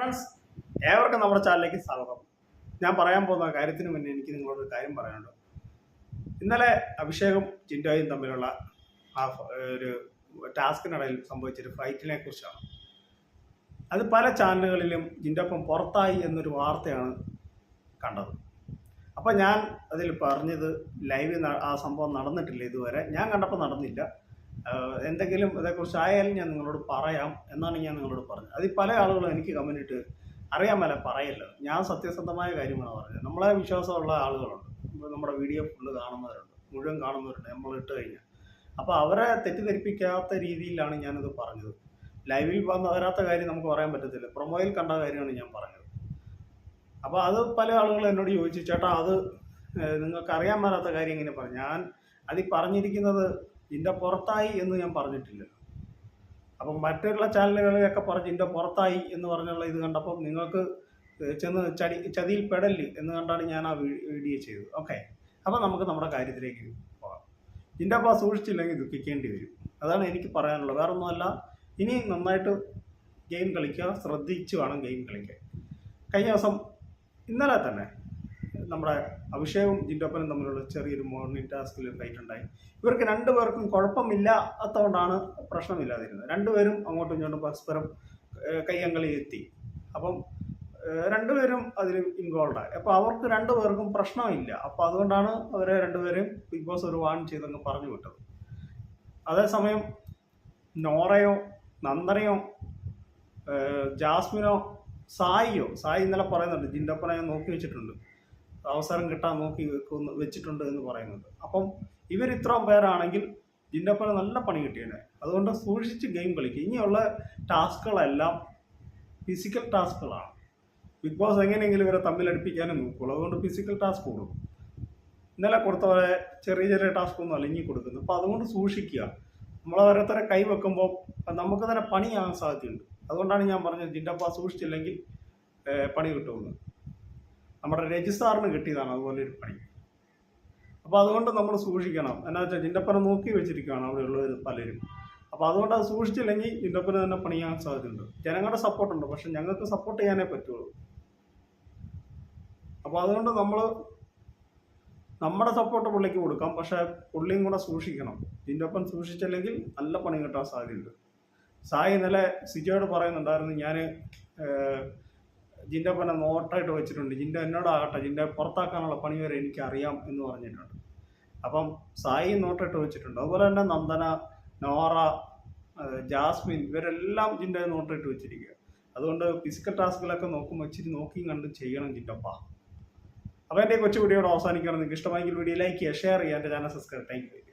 Friends ഏവർക്കും നമ്മുടെ ചാനലിലേക്ക് സ്വാഗതം. ഞാൻ പറയാൻ പോകുന്ന കാര്യത്തിന് മുന്നേ എനിക്ക് നിങ്ങളോട് ഒരു കാര്യം പറയാനുണ്ട്. ഇന്നലെ അഭിഷേകും ജിൻഡോയും തമ്മിലുള്ള ആ ഒരു ടാസ്കിനിടയിൽ സംഭവിച്ചൊരു ഫൈറ്റിനെ കുറിച്ചാണ്. അത് പല ചാനലുകളിലും ജിൻഡോപ്പം പുറത്തായി എന്നൊരു വാർത്തയാണ് കണ്ടത്. അപ്പോൾ ഞാൻ അതിൽ പറഞ്ഞത് ലൈവ് ആ സംഭവം നടന്നിട്ടില്ല ഇതുവരെ. ഞാൻ കണ്ടപ്പോൾ നടന്നില്ല. എന്തെങ്കിലും ഇതേക്കുറിച്ച് ആയാലും ഞാൻ നിങ്ങളോട് പറയാം എന്നാണ് ഞാൻ നിങ്ങളോട് പറഞ്ഞത്. അതിൽ പല ആളുകളും എനിക്ക് കമന്റ് അറിയാൻ മേലെ പറയല്ല. ഞാൻ സത്യസന്ധമായ കാര്യമാണ് പറഞ്ഞത്. നമ്മളെ വിശ്വാസമുള്ള ആളുകളുണ്ട്. നമ്മുടെ വീഡിയോ ഫുള്ള് കാണുന്നവരുണ്ട്. മുഴുവൻ കാണുന്നവരുണ്ട്. നമ്മൾ ഇട്ട് കഴിഞ്ഞാൽ. അപ്പോൾ അവരെ തെറ്റിദ്ധരിപ്പിക്കാത്ത രീതിയിലാണ് ഞാനിത് പറഞ്ഞത്. ലൈവിൽ വന്ന് വരാത്ത കാര്യം നമുക്ക് പറയാൻ പറ്റത്തില്ല. പ്രൊമോയിൽ കണ്ട കാര്യമാണ് ഞാൻ പറഞ്ഞത്. അപ്പോൾ അത് പല ആളുകളും എന്നോട് ചോദിച്ചു ചേട്ടാ അത് നിങ്ങൾക്ക് അറിയാൻ മേലാത്ത കാര്യം എങ്ങനെ പറഞ്ഞു. ഞാൻ അതിൽ പറഞ്ഞിരിക്കുന്നത് ഇതിന്റെ പുറത്തായി എന്ന് ഞാൻ പറഞ്ഞിട്ടില്ല. അപ്പം മറ്റുള്ള ചാനലുകളിലൊക്കെ പറഞ്ഞ് ഇതിന്റെ പുറത്തായി എന്ന് പറഞ്ഞുള്ള ഇത് കണ്ടപ്പോൾ നിങ്ങൾക്ക് ചെന്ന് ചടി ചതിയിൽ പെടൽ എന്ന് കണ്ടാണ് ഞാൻ ആ വീഡിയോ ചെയ്തത്. ഓക്കെ. അപ്പോൾ നമുക്ക് നമ്മുടെ കാര്യത്തിലേക്ക് പോകാം. ഇതിന്റെ അപ്പോൾ സൂക്ഷിച്ചില്ലെങ്കിൽ ദുഃഖിക്കേണ്ടി വരും. അതാണ് എനിക്ക് പറയാനുള്ളത്. വേറെ ഒന്നുമല്ല ഇനി നന്നായിട്ട് ഗെയിം കളിക്കുക ശ്രദ്ധിച്ചു വേണം ഗെയിം കളിക്കാൻ. കഴിഞ്ഞ ദിവസം ഇന്നലെ തന്നെ നമ്മുടെ അഭിഷേകും ജിൻഡോപ്പനും തമ്മിലുള്ള ചെറിയൊരു മോർണിംഗ് ടാസ്കിൽ ഫൈറ്റ് ഉണ്ടായി. ഇവർക്ക് രണ്ടുപേർക്കും കുഴപ്പമില്ലാത്തതുകൊണ്ടാണ് പ്രശ്നമില്ലാതിരുന്നത്. രണ്ടുപേരും അങ്ങോട്ടും ഇങ്ങോട്ടും പരസ്പരം കയ്യങ്കളി എത്തി അപ്പം രണ്ടുപേരും അതിൽ ഇൻവോൾവ് ആയി. അപ്പോൾ അവർക്ക് രണ്ടുപേർക്കും പ്രശ്നമില്ല. അപ്പോൾ അതുകൊണ്ടാണ് അവരെ രണ്ടുപേരെയും ബിഗ് ബോസ് ഒരു വാൺ ചെയ്തങ്ങ് പറഞ്ഞു വിട്ടത്. അതേസമയം നോറയോ നന്ദനയോ ജാസ്മിനോ സായിയോ സായി ഇന്നലെ പറയുന്നുണ്ട് ജിൻഡപ്പനെ ഞാൻ നോക്കി വെച്ചിട്ടുണ്ട്. അവസരം കിട്ടാൻ നോക്കി വെച്ചിട്ടുണ്ട് എന്ന് പറയുന്നുണ്ട് അപ്പം ഇവർ ഇത്രയും പേരാണെങ്കിൽ ജിൻഡപ്പന് നല്ല പണി കിട്ടിയേനെ. അതുകൊണ്ട് സൂക്ഷിച്ച് ഗെയിം കളിക്കുക ഇനിയുള്ള ടാസ്കുകളെല്ലാം ഫിസിക്കൽ ടാസ്കുകളാണ്. ബിഗ് ബോസ് എങ്ങനെയെങ്കിലും ഇവരെ തമ്മിലടിപ്പിക്കാനും നോക്കുള്ളൂ. അതുകൊണ്ട് ഫിസിക്കൽ ടാസ്ക് കൊടുക്കും. ഇന്നലെ കൊടുത്ത പോലെ ചെറിയ ചെറിയ ടാസ്ക് ഒന്നും അല്ല കൊടുക്കുന്നു. അപ്പോൾ അതുകൊണ്ട് സൂക്ഷിക്കുക. നമ്മൾ ഓരോരുത്തരെ കൈ വെക്കുമ്പോൾ നമുക്ക് തന്നെ പണിയാകാൻ സാധ്യതയുണ്ട്. അതുകൊണ്ടാണ് ഞാൻ പറഞ്ഞത് ജിൻഡപ്പ സൂക്ഷിച്ചില്ലെങ്കിൽ പണി കിട്ടുമെന്ന്. നമ്മുടെ രജിസ്ട്രാറിന് കിട്ടിയതാണ് അതുപോലെ ഒരു പണി. അപ്പോൾ അതുകൊണ്ട് നമ്മൾ സൂക്ഷിക്കണം. എന്നാ വെച്ചാൽ ജിൻഡപ്പനെ നോക്കി വെച്ചിരിക്കുകയാണ് അവിടെയുള്ളവർ പലരും. അപ്പോൾ അതുകൊണ്ട് അത് സൂക്ഷിച്ചില്ലെങ്കിൽ ജിൻഡപ്പന് തന്നെ പണിയാൻ സാധ്യതയുണ്ട്. ജനങ്ങളുടെ സപ്പോർട്ടുണ്ട് പക്ഷെ ഞങ്ങൾക്ക് സപ്പോർട്ട് ചെയ്യാനേ പറ്റുള്ളൂ. അപ്പോൾ അതുകൊണ്ട് നമ്മൾ നമ്മുടെ സപ്പോർട്ട് പുള്ളിക്ക് കൊടുക്കാം. പക്ഷെ പുള്ളിയും കൂടെ സൂക്ഷിക്കണം. ജിൻഡപ്പൻ സൂക്ഷിച്ചില്ലെങ്കിൽ നല്ല പണി കിട്ടാൻ സാധ്യതയുണ്ട്. സായി ഇന്നലെ സിജോയോട് പറയുന്നുണ്ടായിരുന്നു. ഞാൻ ജിൻഡപ്പനെ നോട്ടായിട്ട് വെച്ചിട്ടുണ്ട്. ജിൻഡ എന്നോടാകട്ടെ ജിൻഡ പുറത്താക്കാനുള്ള പണി വരെ എനിക്കറിയാം എന്ന് പറഞ്ഞിട്ടുണ്ട്. അപ്പം സായി നോട്ടിട്ട് വെച്ചിട്ടുണ്ട്. അതുപോലെ തന്നെ നന്ദന നോറ ജാസ്മിൻ ഇവരെല്ലാം ജിൻഡ നോട്ടിട്ട് വെച്ചിരിക്കുക അതുകൊണ്ട് ഫിസിക്കൽ ടാസ്കുകളൊക്കെ നോക്കുമ്പോൾ ഇച്ചിരി നോക്കിയും കണ്ടും ചെയ്യണം ജിൻഡപ്പ. അപ്പം എന്റെ കൊച്ചു വീഡിയോയുടെ അവസാനിക്കണം നിങ്ങൾക്ക് ഇഷ്ടമായെങ്കിൽ വീഡിയോ ലൈക്ക് ചെയ്യുക ഷെയർ ചെയ്യുക എന്റെ ചാനൽ സബ്സ്ക്രൈബ് താങ്ക് യു